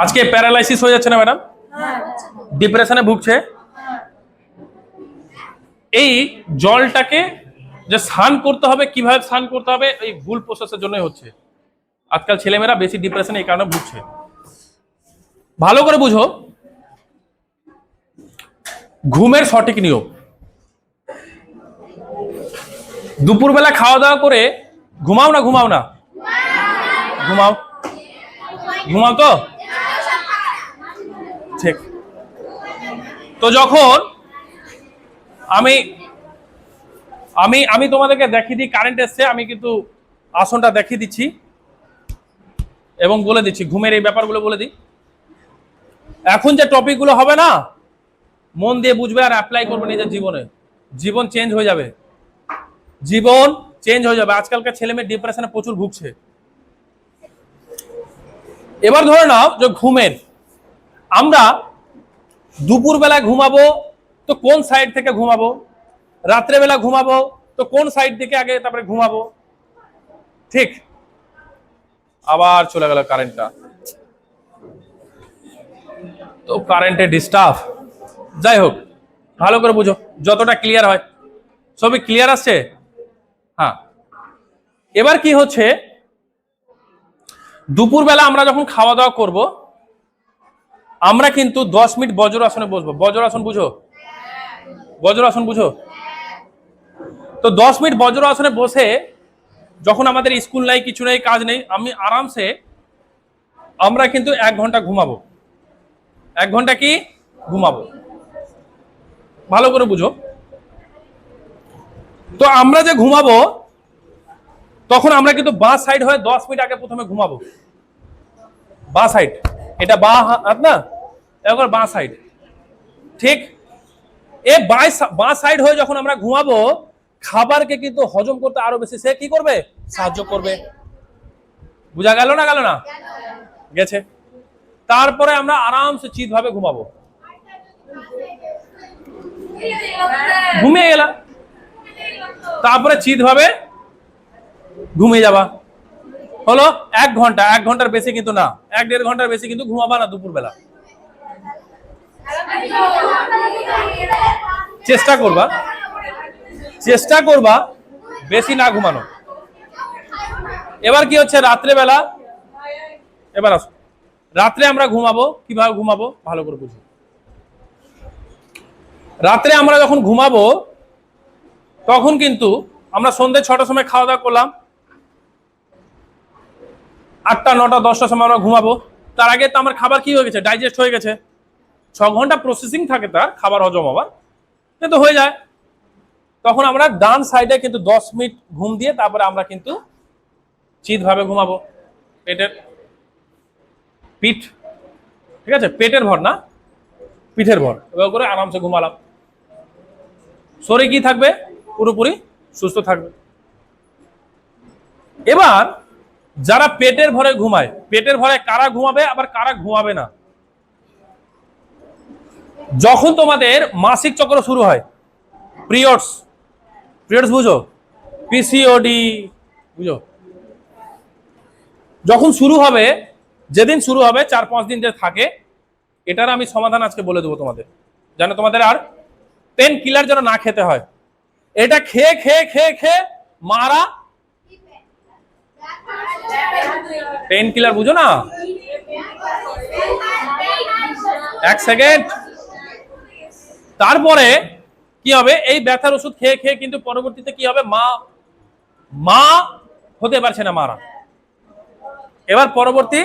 আজকে প্যারালাইসিস হয়ে যাচ্ছে না, ম্যাডাম? ডিপ্রেশনে ভুগছে। এই জলটাকে যে স্নান করতে হবে, কীভাবে স্নান করতে হবে, এই ভুল প্রসেসের জন্যই হচ্ছে। আজকাল ছেলেমেয়েরা বেশি ডিপ্রেশনে এই কারণে ভুগছে। ভালো করে বুঝো, ঘুমের সঠিক নিয়ম। দুপুরবেলা খাওয়া দাওয়া করে, ঘুমাও না ঘুমাও না। ঘুমাও। ঘুমাও তো? ঠিক। তো যখন আমি আমি আমি তোমাদেরকে দেখিয়ে দিই কারেন্ট এসছে, আমি কিন্তু আসনটা দেখিয়ে দিচ্ছি এবং বলে দিচ্ছি, ঘুমের এই ব্যাপারগুলো বলে দিই। এখন যে টপিকগুলো হবে না, মন দিয়ে বুঝবে আর অ্যাপ্লাই করবে নিজের জীবনে। জীবন চেঞ্জ হয়ে যাবে। জীবন চেঞ্জ হয়ে যাবে। আজকালকার ছেলে মেয়ে ডিপ্রেশনে প্রচুর ভুগছে। এবার ধরে নাও যে ঘুমের আমরা দুপুরবেলায় ঘুমাবো, তো কোন সাইড থেকে ঘুমাবো? রাত্রেবেলা ঘুমাবো, তো কোন সাইড থেকে আগে তারপরে ঘুমাবো? ঠিক। আবার চলে গেল কারেন্টটা তো কারেন্টে ডিস্টার্ব যাই হোক, ভালো করে বুঝো, যতটা ক্লিয়ার হয়। সবই ক্লিয়ার আসছে? হ্যাঁ। এবার কি হচ্ছে? দুপুরবেলা আমরা যখন খাওয়া দাওয়া করব আমরা কিন্তু দশ মিনিট বজ্রাসনে বসবো। বজ্রাসন বুঝো? বজ্রাসন বুঝো? তো দশ মিনিট বজ্রাসনে বসে যখন আমাদের স্কুল নেই, কিছু নেই, কাজ নেই, আমি আরামসে আমরা কিন্তু এক ঘণ্টা ঘুমাবো। এক ঘণ্টা কি? ঘুমাবো। ভালো করে বুঝো। তো আমরা যে ঘুমাবো, তখন আমরা কিন্তু বাঁ সাইড হয়ে দশ মিনিট আগে প্রথমে ঘুমাবো। বাঁ সাইড এটা বা হাত না? এবার বাঁ সাইড ঠিক? এ বাঁ বাঁ সাইড হয়ে যখন আমরা ঘুমাবো, খাবারকে কিন্তু হজম করতে আরও বেশি সে কি করবে? সাহায্য করবে। বুঝা গেল না গেল না? গেছে। তারপরে আমরা আরামসে চিত ভাবে ঘুমাবো। ঘুমিয়ে গেলাম তারপরে চিত ভাবে ঘুমিয়ে যাবা। হলো এক ঘণ্টা, এক ঘণ্টার বেশি কিন্তু না। এক দেড় ঘণ্টার বেশি কিন্তু ঘুমাবা না দুপুরবেলা। চেষ্টা করবা। চেষ্টা করবা বেশি না ঘুমানো। এবার কি হচ্ছে? রাত্রেবেলা, এবার আসো। রাত্রে আমরা ঘুমাবো, কীভাবে ঘুমাবো? ভালো করে বুঝি। রাত্রে আমরা যখন ঘুমাবো, তখন কিন্তু আমরা সন্ধ্যে ছটার সময় খাওয়া দাওয়া করলাম। আটটা, নটা, দশটার সময় আমরা ঘুমাবো। তার আগে তো আমার খাবার কি হয়ে গেছে? ডাইজেস্ট হয়ে গেছে। ছ ঘণ্টা প্রসেসিং থাকে তার, খাবার হজম হবার কিন্তু হয়ে যায়। তখন আমরা ডান সাইডে কিন্তু দশ মিনিট ঘুম দিয়ে তারপরে আমরা কিন্তু চিতভাবে ঘুমাবো। পেটের পিঠ, ঠিক আছে? পেটের ভর না, পিঠের ভর। এবার করে আরামসে ঘুমালাম। শরীর কি থাকবে? পুরোপুরি সুস্থ থাকবে। এবার যারা পেটের ভরে ঘুমায়, পেটের ভরে কারা ঘুমাবে, আবার কারা ঘুমাবে না? যখন তোমাদের মাসিক চক্র শুরু হয়, পিরিয়ডস পিরিয়ডস বুঝো? পিসিওডি, বুঝো? যখন শুরু হবে, যেদিন শুরু হবে, চার পাঁচ দিন যে থাকে, এটার আমি সমাধান আজকে বলে দেবো তোমাদের। যেন তোমাদের আর পেন কিলার যেন না খেতে হয়। এটা খেয়ে খেয়ে খেয়ে খেয়ে মারা পেন কিলার বুঝো না? এক সেকেন্ড তারপরে কি হবে? এই ব্যথার ওষুধ খেয়ে খেয়ে কিন্তু পরবর্তীতে কি হবে? মা মা হতে পারছে না মারা। এবার পরবর্তী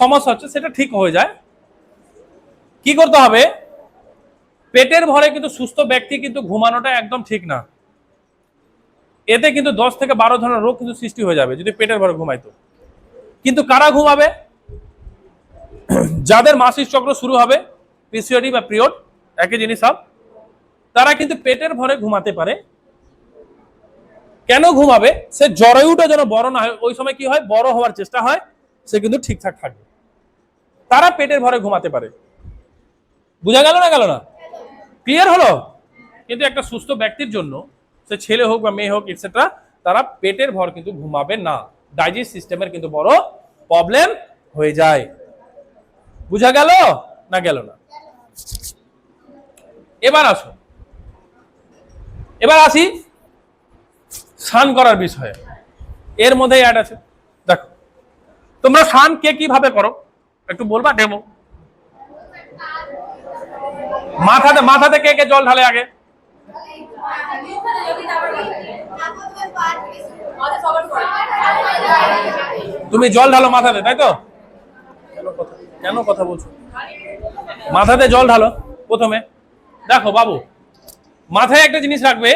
সমস্যা হচ্ছে, সেটা ঠিক হয়ে যায়। কি করতে হবে? পেটের ভরে কিন্তু সুস্থ ব্যক্তি কিন্তু ঘুমানোটা একদম ঠিক না। এতে কিন্তু দশ থেকে বারো ধরনের রোগ কিন্তু সৃষ্টি হয়ে যাবে, যদি পেটের ভরে ঘুমাইতো কিন্তু কারা ঘুমাবে? যাদের মাসিক চক্র শুরু হবে পিসিওডি বা পিরিয়ড, একই জিনিস সব, তারা কিন্তু পেটের ভরে ঘুমাতে পারে। কেন ঘুমাবে? সে জরায়ুটা যেন বড় না হয়। ওই সময় কি হয়? বড় হওয়ার চেষ্টা হয়, সে কিন্তু ঠিকঠাক থাকবে। তারা পেটের ভরে ঘুমাতে পারে। বোঝা গেল না গেল না? ক্লিয়ার হলো? কিন্তু একটা সুস্থ ব্যক্তির জন্য, সে ছেলে হোক বা মেয়ে হোক এটসেট্রা তারা পেটের ভর কিন্তু ঘুমাবে না। ডাইজেস্ট সিস্টেমের কিন্তু বড় প্রবলেম হয়ে যায়। বুঝা গেল না গেল না? এবার আসো। এবার আসি স্নান করার বিষয়ে। এর মধ্যে অ্যাড আছে। দেখো, তোমরা স্নান কে কীভাবে করো? একটু বলবা ডেমো মাথাতে মাথাতে কে কে জল ঢালে আগে? তুমি জল ঢালো মাথাতে তাই তো? কেন কথা বলছো? মাথাতে জল ঢালো প্রথমে। দেখো বাবু মাথায় একটা জিনিস রাখবে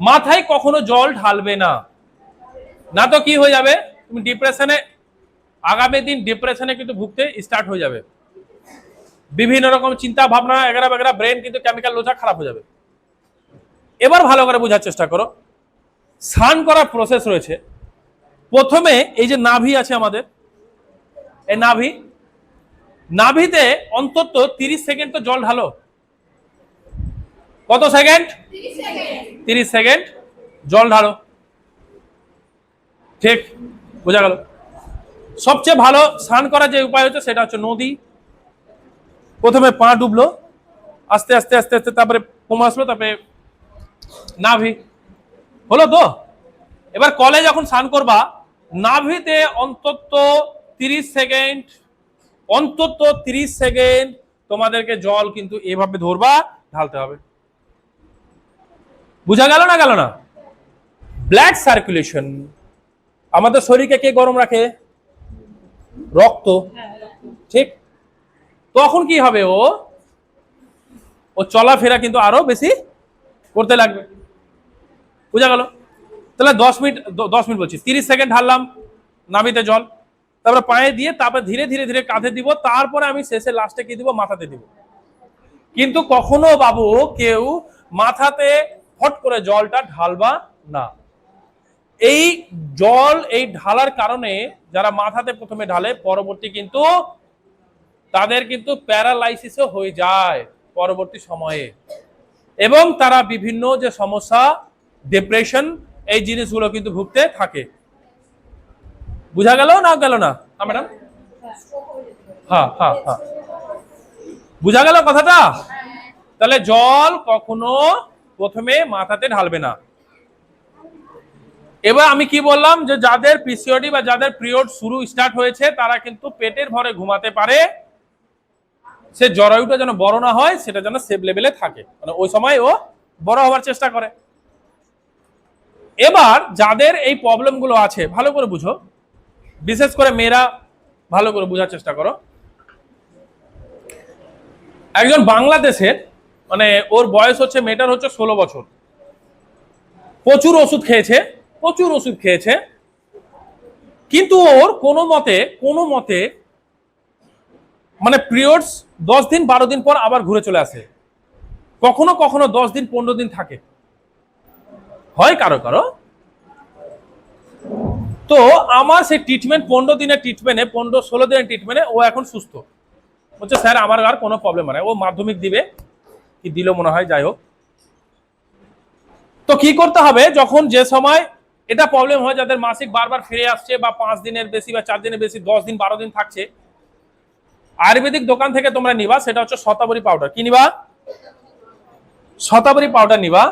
মাথায় কখনো জল ঢালবে না। না তো কি হয়ে যাবে? তুমি ডিপ্রেশনে আগামী দিন ডিপ্রেশনে কিন্তু ভুগতে স্টার্ট হয়ে যাবে। বিভিন্ন রকম চিন্তা ভাবনা এগারা বেগারা ব্রেন কিন্তু কেমিক্যাল লোচা খারাপ হয়ে যাবে। এবার ভালো করে বোঝার চেষ্টা করো। স্নান করার প্রসেস রয়েছে। প্রথমে এই যে নাভি আছে আমাদের, এই নাভি, নাভিতে অন্তত তিরিশ সেকেন্ড তো জল ঢালো। কত সেকেন্ড? তিরিশ সেকেন্ড জল ঢালো। ঠিক, বোঝা গেল। সবচেয়ে ভালো স্নান করার যে উপায় হচ্ছে সেটা হচ্ছে নদী। প্রথমে পা ডুবলো, আস্তে আস্তে আস্তে আস্তে, তারপরে কমে আসলো, তারপরে নাভি। হলো তো? এবার কলে যখন স্নান করবা নাভিতে অন্তত তিরিশ সেকেন্ড, অন্তত তিরিশ সেকেন্ড তোমাদেরকে জল কিন্তু এভাবে ধরবা, ঢালতে হবে। বুঝা গেল না গেল না? ব্লাড সার্কুলেশন আমাদের শরীরকে কে গরম রাখে? রক্ত। ঠিক? তখন কি হবে ও? ও চলাফেরা কিন্তু আরও বেশি করতে লাগবে। বুঝা গেল? তাহলে দশ মিনিট দশ মিনিট বলছি। তিরিশ সেকেন্ড ঢাললাম নামিতে জল। তারপরে পায়ে দিয়ে তারপরে ধীরে ধীরে ধীরে কাঁধে দিব। তারপরে আমি শেষে লাস্টে কি দিব? মাথাতে দিব। কিন্তু কখনো বাবু কেউ মাথাতে ফট করে জলটা ঢালবা না। এই জল, এই ঢালার কারণে যারা মাথাতে প্রথমে ঢালে, পরবর্তী কিন্তু তাদের কিন্তু প্যারালাইসিসও হয়ে যায় পরবর্তী সময়ে। এবং তারা বিভিন্ন যে সমস্যা ডিপ্রেশন এই জিনিসগুলো কিন্তু ভুগতে থাকে। বুঝা গেল না গেল না? ম্যাডাম হ্যাঁ হ্যাঁ হ্যাঁ। বুঝা গেল কথাটা? তাহলে জল কখনো প্রথমে মাথাতে ঢালবে না। এবার আমি কি বললাম যে যাদের পিসিওডি বা যাদের পিরিয়ড শুরু স্টার্ট হয়েছে, তারা কিন্তু পেটের ভরে ঘুমাতে পারে। সে জরায়ুটা যেন বড় না হয়, সেটা যেন সেভ লেভেলে থাকে। মানে ওই সময় ও বড় হওয়ার চেষ্টা করে। এবার যাদের এই প্রবলেমগুলো আছে, ভালো করে বুঝো। বিশেষ করে মেয়েরা ভালো করে বোঝার চেষ্টা করো। একজন বাংলাদেশের মানে ওর বয়স হচ্ছে, মেয়েটার হচ্ছে ষোলো বছর। প্রচুর ওষুধ খেয়েছে, প্রচুর ওষুধ খেয়েছে। কিন্তু ওর কোনো মতে কোনো মতে মানে পিরিয়ডস দশ দিন, বারো দিন পর আবার ঘুরে চলে আসে। কখনো কখনো দশ দিন, পনেরো দিন থাকে। হয় কারও কারও? তো আমার সেই ট্রিটমেন্ট পনেরো দিনের ট্রিটমেন্টে পনেরো ষোলো দিনের ট্রিটমেন্টে ও এখন সুস্থ। বলছে, স্যার, আমার আর কোনো প্রবলেম নাই ও মাধ্যমিক দিবে, কি দিল মনে হয়, যাই হোক। তো কি করতে হবে? যখন যে সময় এটা প্রবলেম হয়, যাদের মাসিক বারবার ফিরে আসছে, বা পাঁচ দিনের বেশি, বা চার দিনের বেশি, দশ দিন, বারো দিন থাকছে, আয়ুর্বেদিক দোকান থেকে তোমরা নিবা, সেটা হচ্ছে শতাবরী পাউডার কি নিবা? শতাবরী পাউডার নিবা।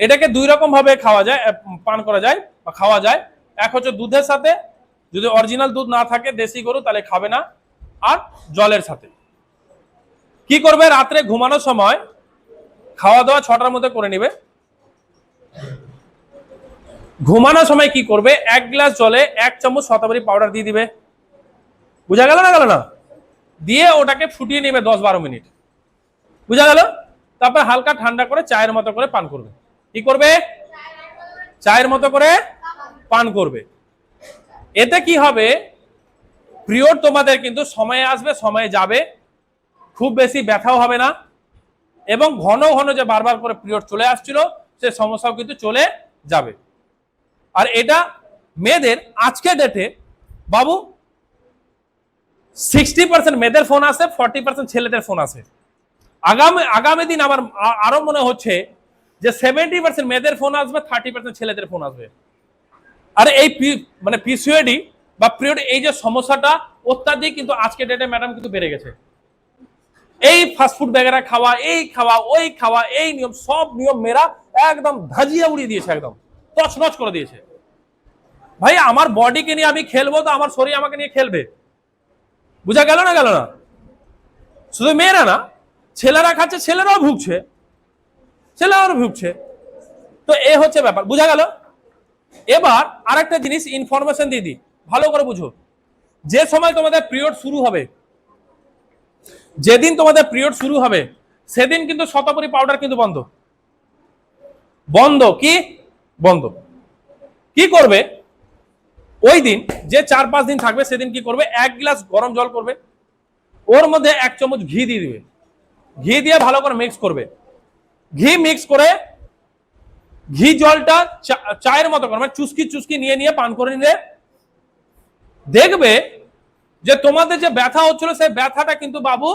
এটাকে দুই রকম ভাবে খাওয়া যায় পান করা যায় বা খাওয়া যায়। এক হচ্ছে দুধের সাথে, যদি অরিজিনাল দুধ না থাকে, দেশি গরু, তাহলে খাবে না। আর জলের সাথে। কি করবে? রাত্রে ঘুমানোর সময় খাওয়া দাওয়া ছটার মধ্যে করে নিবে। ঘুমানোর সময় কি করবে? এক গ্লাস জলে এক চামচ শতাবরী পাউডার দিয়ে দিবে। বুঝা গেল না গেল না? দিয়ে ওটাকে ফুটিয়ে নেবে দশ বারো মিনিট। বুঝা গেল? তারপর হালকা ঠান্ডা করে চায়ের মতো করে পান করবে। কি করবে? চায়ের মতো করে পান করবে। এতে কি হবে? পিরিয়ড তোমাদের কিন্তু সময়ে আসবে, সময়ে যাবে। খুব বেশি ব্যথাও হবে না। এবং ঘন ঘন যে বারবার করে পিরিয়ড চলে আসছিল, সে সমস্যাও কিন্তু চলে যাবে। আর এটা মেয়েদের আজকে ডেটে বাবু সিক্সটি পার্সেন্ট মেয়েদের ফোন আসে ফর্টি পার্সেন্ট ছেলেদের ফোন আসে। আগামী আগামী দিন আমার আরও মনে হচ্ছে যে সেভেন্টি পার্সেন্ট মেয়েদের ফোন আসবে থার্টি পার্সেন্ট ছেলেদের ফোন আসবে। আর এই মানে পিসিওডি বা পিরিয়ড এই যে সমস্যাটা, অত্যাধিক কিন্তু আজকে ডেটে ম্যাডাম কিন্তু বেড়ে গেছে। এই ফাস্টফুড বেগেরা খাওয়া, এই খাওয়া, ওই খাওয়া, এই নিয়ম, সব নিয়ম মেয়েরা একদম ধাজিয়া উড়িয়ে দিয়েছে একদম। তছনছ করে দিয়েছে। ভাই, আমার বডিকে নিয়ে আমি খেলব তো আমার শরীর আমাকে নিয়ে খেলবে। বুঝা গেল না গেল না? শুধু মেয়েরা না, ছেলেরা খাচ্ছে, ছেলেরাও ভুগছে। ছেলেরাও ভুগছে তো এ হচ্ছে ব্যাপার, বুঝা গেল? এবার আরেকটা জিনিস ইনফরমেশন দিয়ে দিই, ভালো করে বুঝো। যে সময় তোমাদের পিরিয়ড শুরু হবে, যেদিন তোমাদের পিরিয়ড শুরু হবে, সেদিন কিন্তু শতপরি পাউডার কিন্তু বন্ধ। বন্ধ কি? বন্ধ। কি করবে? ওই দিন, যে চার পাঁচ দিন থাকবে, সেদিন কি করবে? এক গ্লাস গরম জল করবে। ওর মধ্যে এক চামচ ঘি দিয়ে দিবে। ঘি দিয়ে ভালো করে মিক্স করবে। ঘি মিক্স করে ঘি জলটা চায়ের মতো করে মানে চুস্কি চুস্কি নিয়ে নিয়ে পান করে নিলে দেখবে যে তোমাদের যে ব্যথা হচ্ছিল, সেই ব্যথাটা কিন্তু বাবু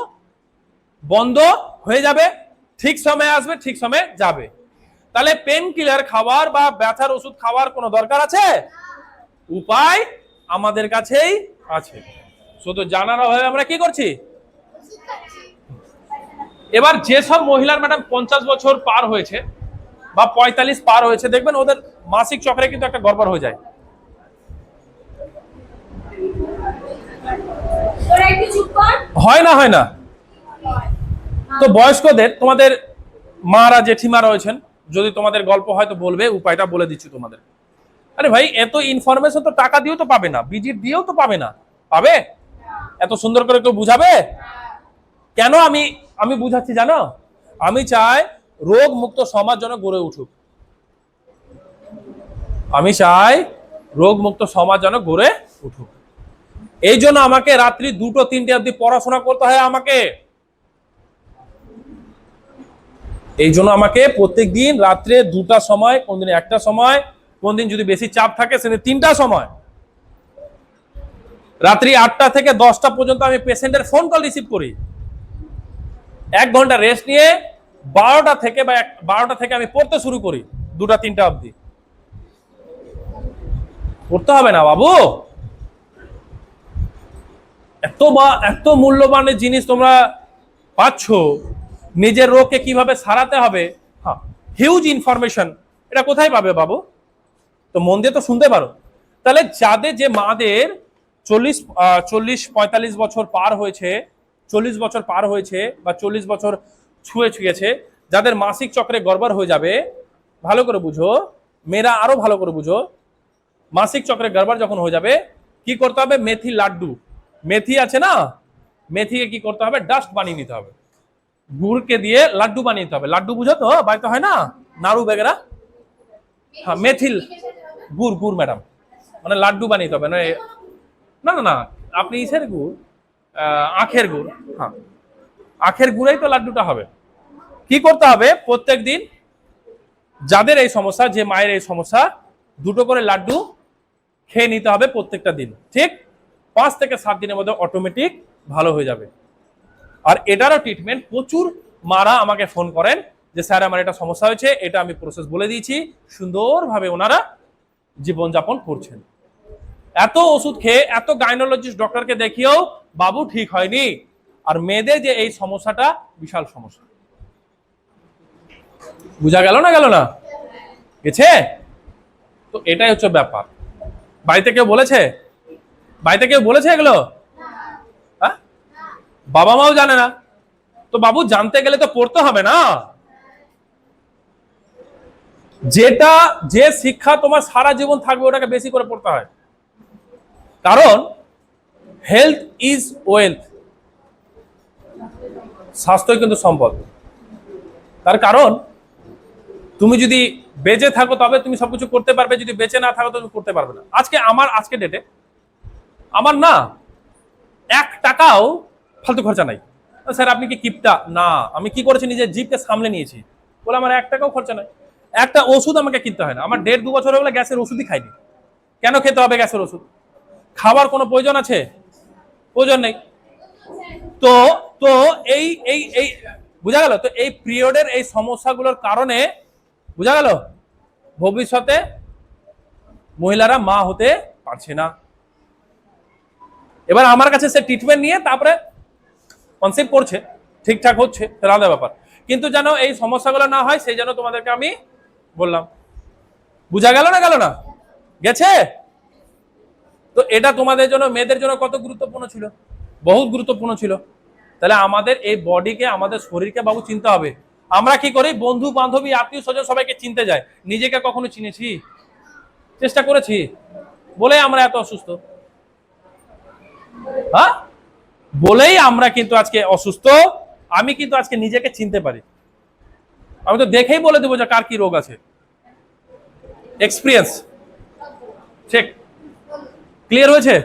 বন্ধ হয়ে যাবে, ঠিক সময়ে আসবে, ঠিক সময়ে যাবে। তাহলে পেন কিলার খাওয়ার বা ব্যথার ওষুধ খাওয়ার কোনো দরকার আছে? উপায় আমাদের কাছেই আছে। শুধু জানার অভাবে আমরা কি করছি? এবার যেসব মহিলার ম্যাডাম পঞ্চাশ বছর পার হয়েছে বা পঁয়তাল্লিশ পার হয়েছে দেখবেন ওদের মাসিক চক্রে কিন্তু একটা গড়বড় হয়ে যায়। হয় না হয় না। তো বয়স্কদের তোমাদের মারা জেঠিমা রয়েছেন যদি তোমাদের গল্প হয় তো বলবে উপায়টা বলে দিচ্ছি তোমাদের। আরে ভাই এত ইনফরমেশন তো টাকা দিয়েও তো পাবে না ভিজিট দিয়েও তো পাবে না। পাবে? এত সুন্দর করে কেউ বুঝাবে? কেন আমি আমি বুঝাচ্ছি, জানো? আমি চাই রোগ মুক্ত সমাজ যেন গড়ে উঠুক। আমি চাই রোগ মুক্ত সমাজ যেন গড়ে উঠুক। এই জন্য আমাকে রাত্রি দুটো, তিনটে অব্দি পড়াশোনা করতে হয় আমাকে। এই জন্য আমাকে প্রত্যেক দিন রাত্রে দুটা সময়, কোন দিন একটা সময়, কোন দিন যদি বেশি চাপ থাকে, সেদিন তিনটা সময়। রাত্রি আটটা থেকে দশটা পর্যন্ত আমি পেশেন্টের ফোন কল রিসিভ করি। এক ঘণ্টা রেস্ট নিয়ে বারোটা থেকে বা বারোটা থেকে আমি পড়তে শুরু করি, দুটা, তিনটা অবধি। পড়তে হবে না বাবু। এত বা, এত মূল্যবানের জিনিস তোমরা পাচ্ছ, নিজের রোগকে কীভাবে সারাতে হবে? হ্যাঁ হিউজ ইনফরমেশন এটা কোথায় পাবে বাবু? তো মন দিয়ে তো শুনতে পারো। তাহলে যাদের যে মাদের চল্লিশ চল্লিশ, পঁয়তাল্লিশ বছর পার হয়েছে চল্লিশ বছর পার হয়েছে বা চল্লিশ বছর ছুঁয়ে ছুঁয়েছে যাদের মাসিক চক্রে গড়বড় হয়ে যাবে, ভালো করে বুঝো, মেয়েরা আরও ভালো করে বুঝো, মাসিক চক্রে গড়বড় যখন হয়ে যাবে, কি করতে হবে? মেথি লাড্ডু। মেথি আছে না? মেথিকে কি করতে হবে? ডাস্ট বানিয়ে নিতে হবে। গুড়কে দিয়ে লাড্ডু বানিয়ে নিতে হবে। লাড্ডু বুঝো তো? বাড়িতে হয় না? নাড়ু বেগেরা? হ্যাঁ মেথিল গুড় গুড় ম্যাডাম। মানে লাড্ডু বানিয়ে নিতে হবে। মানে না না না। আপনি ইসের গুড়। আখের গুড়। হ্যাঁ। আখের গুড়েই তো লাড্ডুটা হবে। কি করতে হবে? প্রত্যেক দিন যাদের এই সমস্যা, যে মায়ের এই সমস্যা, দুটো করে লাড্ডু খেয়ে নিতে হবে প্রত্যেকটা দিন। ঠিক পাঁচ থেকে সাত দিনের মধ্যে অটোমেটিক ভালো হয়ে যাবে। আর এটারও ট্রিটমেন্ট প্রচুর মারা আমাকে ফোন করেন যে, স্যার, আমার এটা সমস্যা হয়েছে, এটা আমি প্রসেস বলে দিয়েছি। সুন্দরভাবে ওনারা জীবনযাপন করছেন। এত ওষুধ খেয়ে, এত গাইনোলজিস্ট ডক্টরকে দেখিয়েও বাবু ঠিক হয়নি। আর মেয়েদের যে এই সমস্যাটা, বিশাল সমস্যা। বুঝা গেল না গেল না? গেছে? তো এটাই হচ্ছে ব্যাপার। বাড়িতে কেউ বলেছে? বাড়িতে কেউ বলেছে এগুলো? হ্যাঁ? বাবা মাও জানে না। তো বাবু জানতে গেলে তো পড়তে হবে না। যেটা, যে শিক্ষা তোমার সারা জীবন থাকবে ওটাকে বেশি করে পড়তে হয়। কারণ হেলথ ইজ ওয়েলথ স্বাস্থ্যই কিন্তু সম্পদ। তার কারণ, তুমি যদি বেঁচে থাকো তবে তুমি সবকিছু করতে পারবে, যদি বেঁচে না থাকো তুমি করতে পারবে না। আজকে আমার, আজকে ডেটে আমার না এক টাকাও ফালতু খরচা নাই। স্যার, আপনি কি কিপটা? না, আমি কি করেছি? নিজের জিপকে সামলে নিয়েছি। বলে আমার এক টাকাও খরচা নাই। একটা ওষুধ আমাকে কিনতে হয় না। আমার দেড় দু বছর গেলে, গ্যাসের ওষুধই খাইনি। কেন খেতে হবে গ্যাসের ওষুধ? খাবার কোনো প্রয়োজন আছে? প্রয়োজন নেই। তো তো এই এই এই, বোঝা গেল? তো এই পিরিয়ডের এই সমস্যাগুলোর কারণে, বোঝা গেল? ভবিষ্যতে মহিলারা মা হতে পারছে না। এবার আমার কাছে সে ট্রিটমেন্ট নিয়ে তারপরে কনসেপ্ট করছে, ঠিকঠাক হচ্ছে আলাদা ব্যাপার। কিন্তু যেন এই সমস্যাগুলো না হয়, সেই জন্য তোমাদেরকে আমি বললাম। বুঝা গেল না গেল না? গেছে? তো এটা তোমাদের জন্য, মেয়েদের জন্য কত গুরুত্বপূর্ণ ছিল? বহুত গুরুত্বপূর্ণ ছিল। তাহলে আমাদের এই বডিকে, আমাদের শরীরকে বাবু চিনতে হবে। আমরা কি করি? বন্ধু, বান্ধবী, আত্মীয় স্বজন সবাইকে চিনতে যাই। নিজেকে কখনো চিনেছি? চেষ্টা করেছি। বলে আমরা এত অসুস্থ। হ্যাঁ? বলেই আমরা কিন্তু আজকে অসুস্থ। আমি কিন্তু আজকে নিজেকে চিনতে পারি। আমি তো দেখেই বলে দেবো যে কার কি রোগ আছে। এক্সপিরিয়েন্স ঠিক ক্লিয়ার হয়েছে